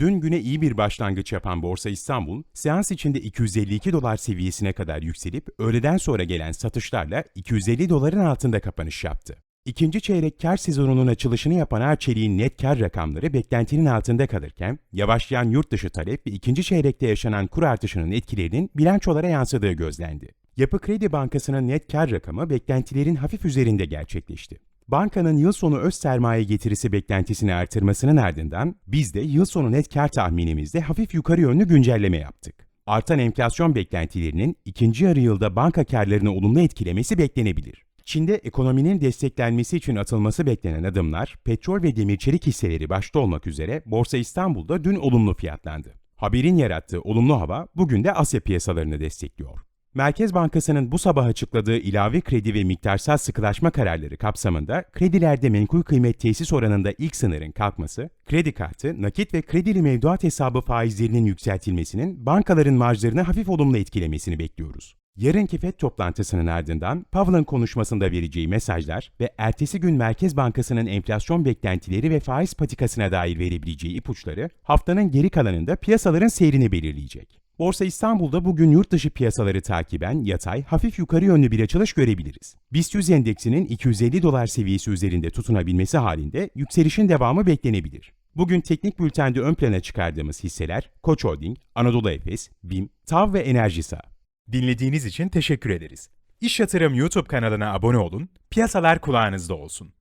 Dün güne iyi bir başlangıç yapan Borsa İstanbul, seans içinde 252 dolar seviyesine kadar yükselip öğleden sonra gelen satışlarla 250 doların altında kapanış yaptı. İkinci çeyrek kar sezonunun açılışını yapan Arçelik'in net kar rakamları beklentinin altında kalırken, yavaşlayan yurt dışı talep ve ikinci çeyrekte yaşanan kur artışının etkilerinin bilançolara yansıdığı gözlendi. Yapı Kredi Bankası'nın net kar rakamı beklentilerin hafif üzerinde gerçekleşti. Bankanın yıl sonu öz sermaye getirisi beklentisini artırmasının ardından biz de yıl sonu net kar tahminimizde hafif yukarı yönlü güncelleme yaptık. Artan enflasyon beklentilerinin ikinci yarı yılda banka karlarını olumlu etkilemesi beklenebilir. Çin'de ekonominin desteklenmesi için atılması beklenen adımlar, petrol ve demir çelik hisseleri başta olmak üzere Borsa İstanbul'da dün olumlu fiyatlandı. Haberin yarattığı olumlu hava bugün de Asya piyasalarını destekliyor. Merkez Bankası'nın bu sabah açıkladığı ilave kredi ve miktarsal sıkılaşma kararları kapsamında kredilerde menkul kıymet tesis oranında ilk sınırın kalkması, kredi kartı, nakit ve kredili mevduat hesabı faizlerinin yükseltilmesinin bankaların marjlarını hafif olumlu etkilemesini bekliyoruz. Yarınki FED toplantısının ardından Powell'ın konuşmasında vereceği mesajlar ve ertesi gün Merkez Bankası'nın enflasyon beklentileri ve faiz patikasına dair verebileceği ipuçları haftanın geri kalanında piyasaların seyrini belirleyecek. Borsa İstanbul'da bugün yurt dışı piyasaları takiben yatay, hafif yukarı yönlü bir açılış görebiliriz. BIST 100 endeksinin 250 dolar seviyesi üzerinde tutunabilmesi halinde yükselişin devamı beklenebilir. Bugün teknik bültende ön plana çıkardığımız hisseler Koç Holding, Anadolu Efes, BİM, TAV ve Enerjisa. Dinlediğiniz için teşekkür ederiz. İş Yatırım YouTube kanalına abone olun, piyasalar kulağınızda olsun.